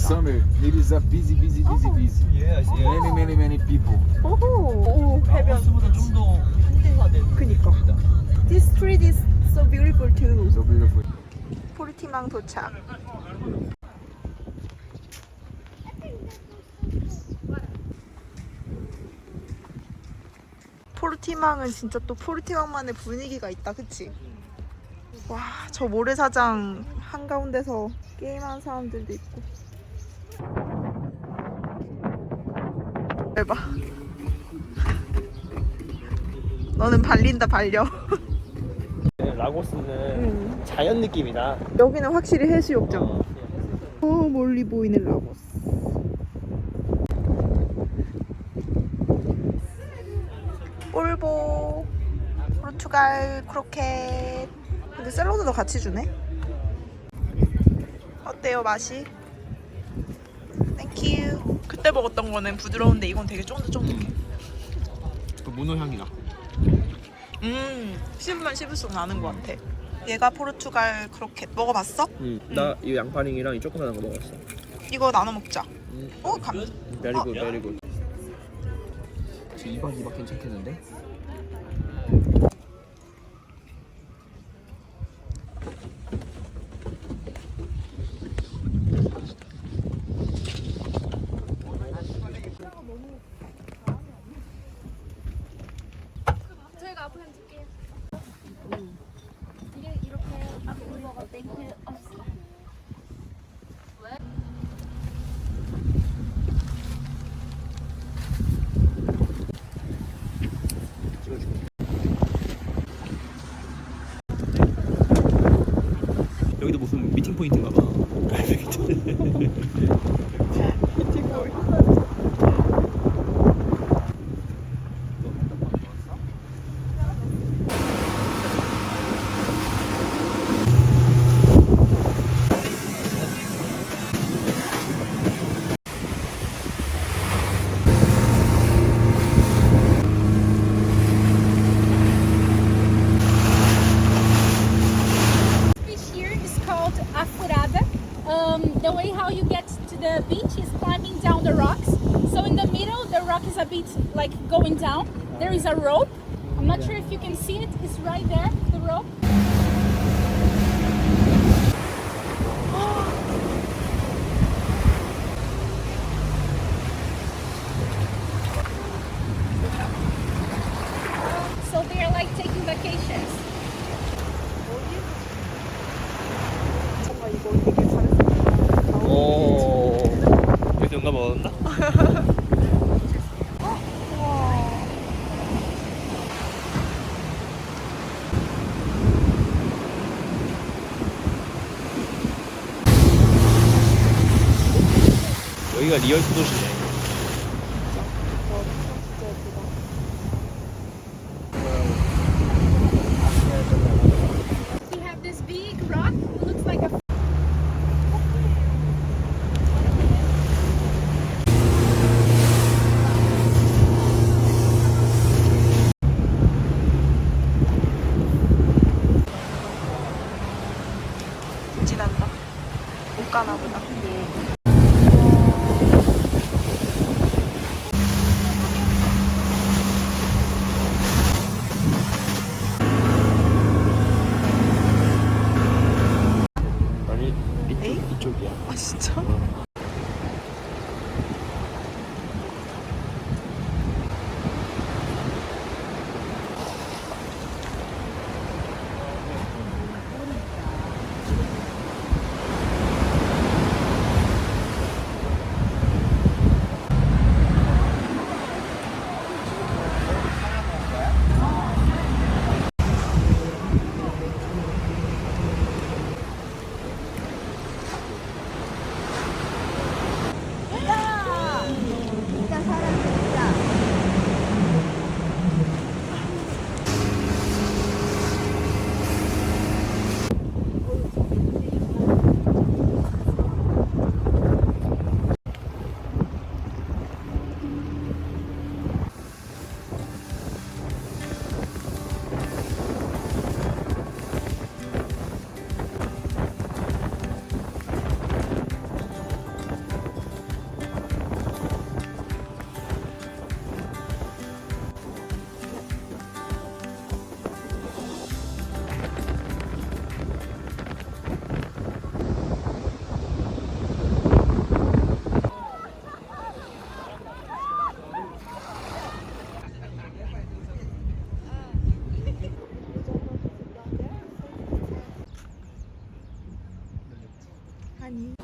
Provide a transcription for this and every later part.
Summer, it is a busy, busy, busy, busy. Yes, Many, many, many people. 오호. 오, 해변. 라오스보다 좀더 현대화된 그니까. This street is so beautiful too. So beautiful. 포르티망 도착. 포르티망은 진짜 또 포르티망만의 분위기가 있다, 그치? 와, 저 모래사장 한가운데서 게임하는 사람들도 있고. 대박. 너는 발린다, 발려. 라고스는 응. 자연 느낌이다. 여기는 확실히 해수욕장. 어. 저 멀리 보이는 라고스. 폴보, 포르투갈 크로켓. 근데 샐러드도 같이 주네. 어때요 맛이? 땡큐. 그때 먹었던 거는 부드러운데 이건 되게 쫀득쫀득해. 그 문어 향이다. 음, 씹으면 씹을수록 나는 것 같아. 얘가 포르투갈 크로켓 먹어봤어? 응. 나 이 양파링이랑 이 조그만한 거 먹었어. 이거 나눠 먹자. 음. 어, 감. 베리굿, 베리굿. 2박 2박 괜찮겠는데? 저희가 앞으로 해줄게요. 이게 이렇게 앞으로 먹을 땡큐 없어. 여기도 무슨 미팅 포인트인가 봐. Rock is a bit like going down. There is a rope. I'm not sure if you can see it. It's right there, the rope. 여기 있다니.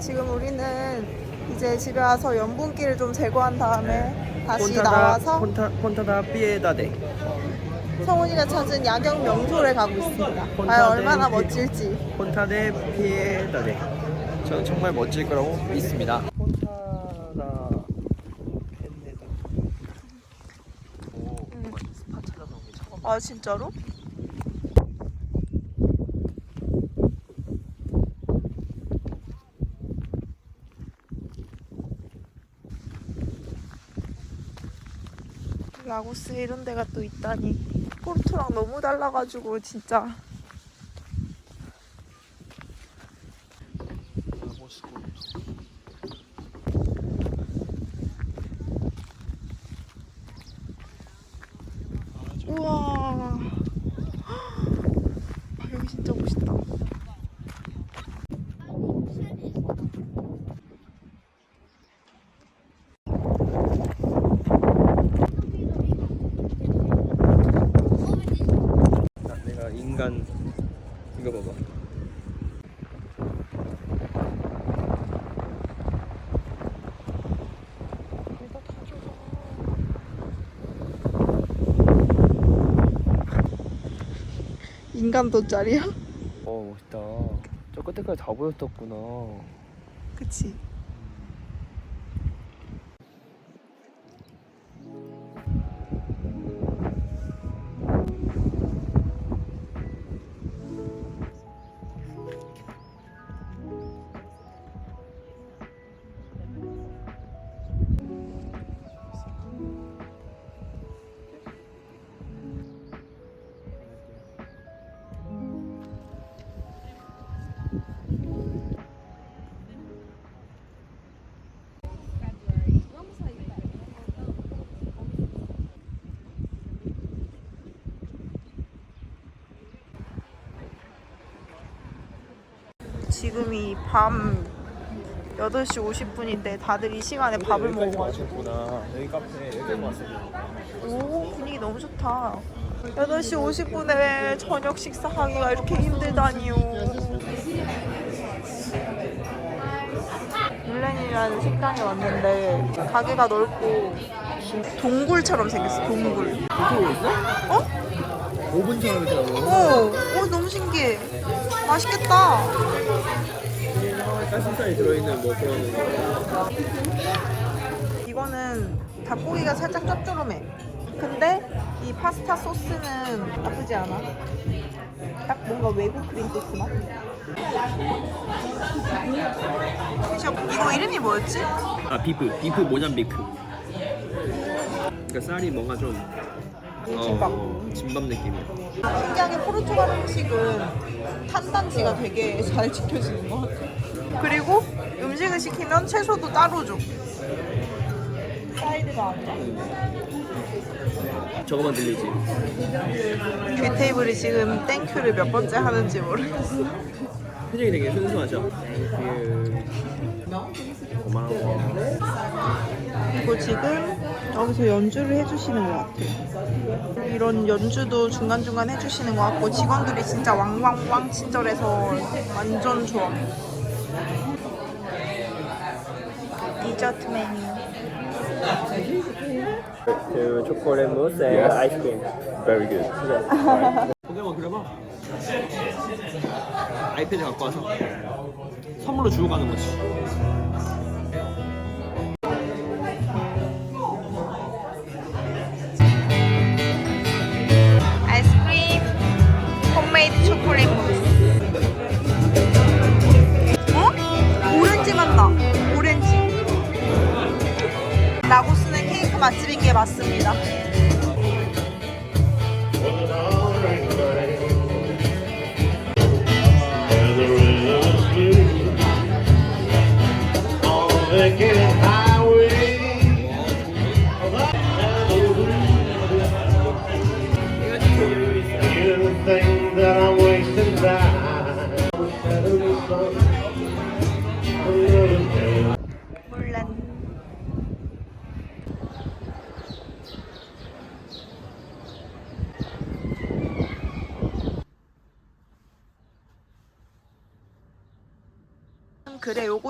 지금 우리는 이제 집에 와서 염분기를 좀 제거한 다음에 다시 나와서 폰타 폰타다 피에다데. 성훈이가 찾은 야경 명소를 가고 있습니다. 과연 얼마나 멋질지. 폰타데 피에다데. 저는 정말 멋질 거라고 믿습니다. 폰타다 펜네다. 오, 스파 찾아서 온게 처음. 아 진짜로? 라고스 이런 데가 또 있다니. 포르투랑 너무 달라가지고 진짜 우와 아, 여기 진짜 멋있다 아, 내가 인간 이거 봐봐. 인간 돗자리야? 어 멋있다. 저 끝에까지 다 보였었구나. 그치 지금이 밤 8시 50분인데 다들 이 시간에 밥을 먹어 왔구나. 여기 카페 여기 왔어. 오 분위기 너무 좋다 8시 50분에 저녁 식사하기가 이렇게 힘들다니요 물렌이라는 식당에 왔는데 가게가 넓고 동굴처럼 생겼어 동굴 이거 있어? 어? 5분처럼 있잖아. 오, 오 너무 신기해 맛있겠다 가슴살이 들어있는 뭐 그런 거. 이거는 닭고기가 살짝 짭조름해. 근데 이 파스타 소스는 나쁘지 않아. 딱 뭔가 외국 크림 소스 맛. 저, 이거 이름이 뭐였지? 아 비프 비프 모잠비크. 그러니까 쌀이 뭔가 좀 진밥. 어, 진밥 느낌이야. 신기하게 포르투갈 음식은 탄단지가 되게 잘 지켜지는 것 같아. 그리고 음식을 시키면 채소도 따로 줘. 사이드가 아니라. 저거만 들리지. 그 테이블이 지금 땡큐를 몇 번째 하는지 모르겠어. 표정이 되게 순수하죠. 그 고마워. 그리고 지금 여기서 연주를 해주시는 것 같아요. 이런 연주도 중간중간 해주시는 것 같고 직원들이 진짜 왕왕왕 친절해서 완전 좋아. 디저트 메뉴. 그 초콜릿 무스 and ice cream. Very good. 포켓몬 그려봐. 아이패드 갖고 와서 선물로 주고 가는 거지. 맛집인 게 맞습니다.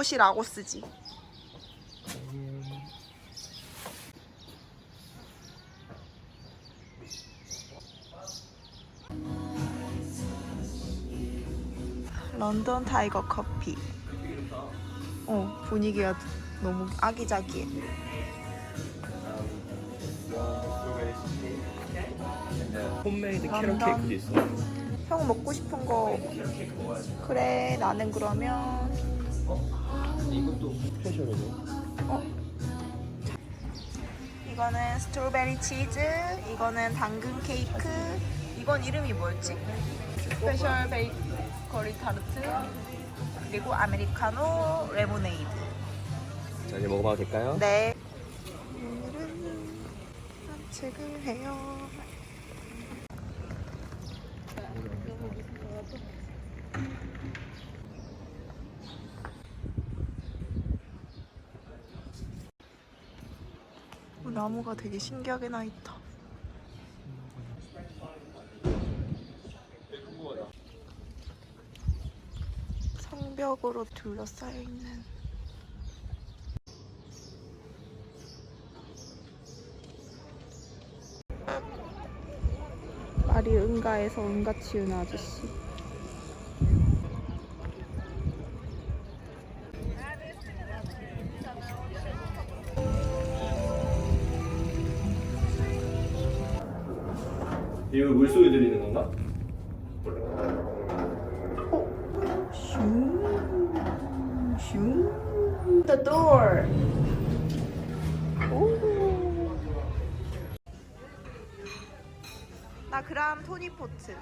요것이 라고스지. 런던 타이거 커피. 어 분위기가 너무 아기자기해. 홈메이드 캐럿 런던. 케이크도 있어. 형 먹고 싶은 거 그래 나는 그러면 이것도 스페셜이네. 이거는 스트로베리 치즈 이거는 당근 케이크 이건 이름이 뭐였지? 스페셜 베이커리 타르트 그리고 아메리카노 레모네이드 자 이제 먹어봐도 될까요? 네 오늘은 산책을 해요 어, 나무가 되게 신기하게 나 있다. 성벽으로 둘러싸여 있는 말이 응가에서 응가 치우는 아저씨. 이거 물소리 들리는 건가? 슝, 슝. The door. 오. 나 그람 토니 포트.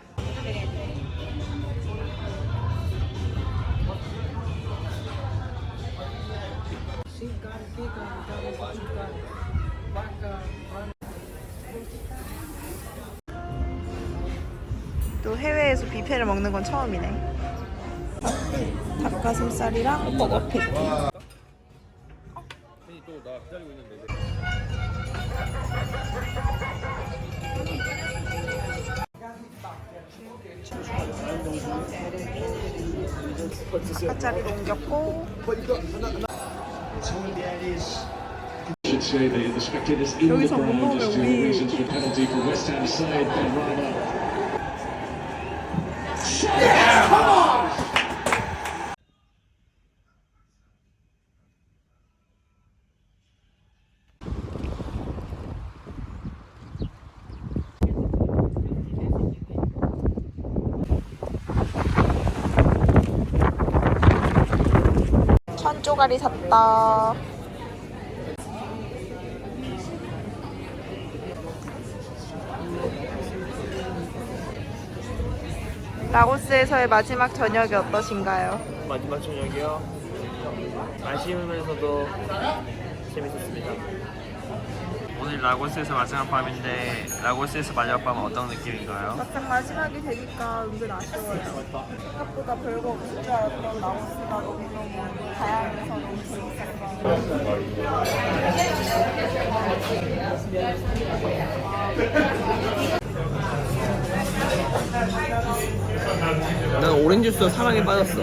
또 해외에서 뷔페를 먹는 건 처음이네. 닭가슴살이랑 버거 패티. 또나 기다리고 있는데. 아까짜리로 옮겼고 여기서 못 먹으면 우리- 쪼가리 샀다. 라고스에서의 마지막 저녁이 어떠신가요? 마지막 저녁이요. 아쉬우면서도 재밌었습니다. 오늘 라고스에서 마지막 밤인데 라고스에서 마지막 밤은 어떤 느낌인가요? 막상 마지막이 되니까 은근 아쉬워요. 생각보다 별거 없을 줄 알았던 라고스가 너무너무 다양해서 너무 재밌었어요. 난 오렌지 주스 사랑에 빠졌어.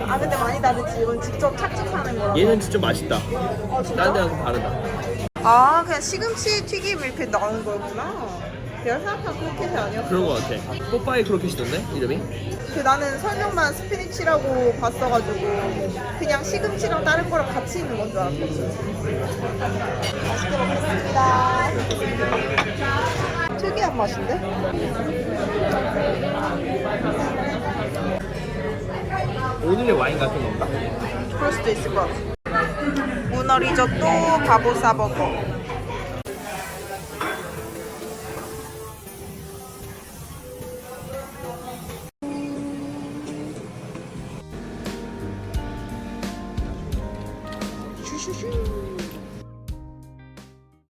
아 근데 많이 다르지. 이건 직접 착즙하는 거라서. 얘는 진짜 맛있다. 어, 진짜? 다른 데랑 다르다. 아 그냥 시금치 튀김 이렇게 나온 거구나. 내가 생각한 크로켓이 아니었어. 그런 거 같아. 뽀빠이 크로켓이던데 이름이? 그 나는 설명만 스피니치라고 봤어가지고 그냥 시금치랑 다른 거랑 같이 있는 건 줄 알았거든. 맛있게 먹겠습니다. 특이한 맛인데? 오늘의 와인 같은 건가? 그럴 수도 있을 것 같아. 리조또, 바보사 버거.